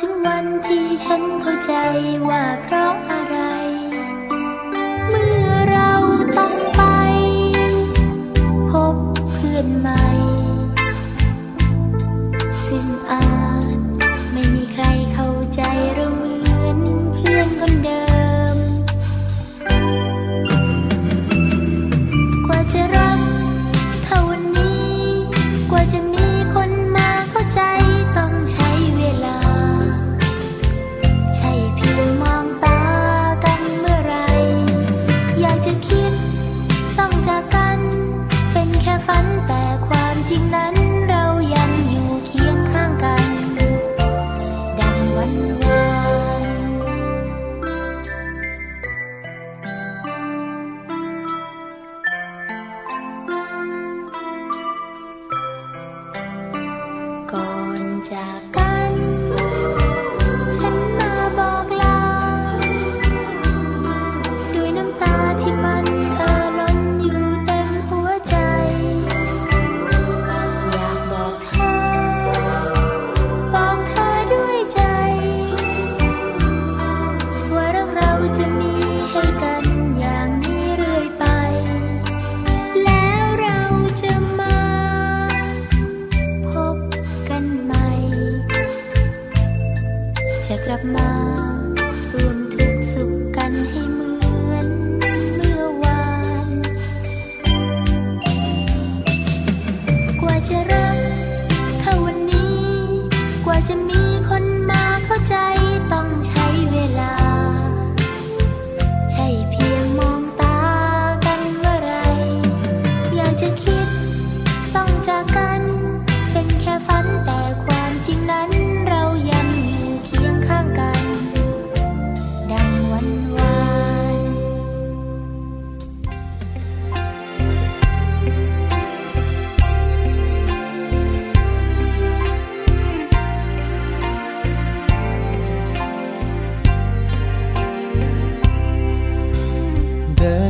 ถึงวันที่ฉันเข้าใจว่าเพราะ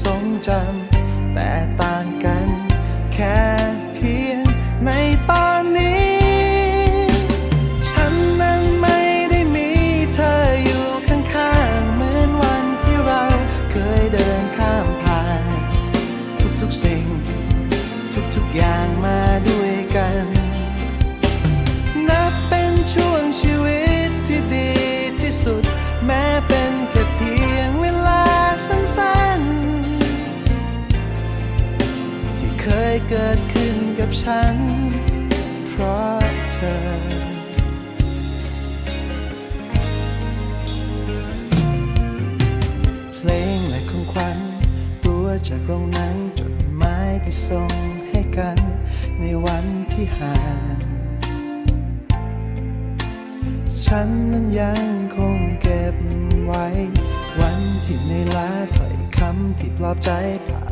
ทรงจำแต่ต่าง ยเกิดขึ้นกับฉัน เพราะเธอเพลงและของขวัญตัวจากโรงหนังจดหมายที่ส่งให้กัน ในวันที่ห่าง ฉันนั้นยังคงเก็บไว้ วันที่ในล้าถ้อยคำที่ปลอบใจภา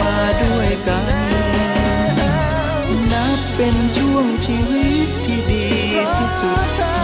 มาด้วยกัน นับเป็นช่วงชีวิตที่ดีที่สุด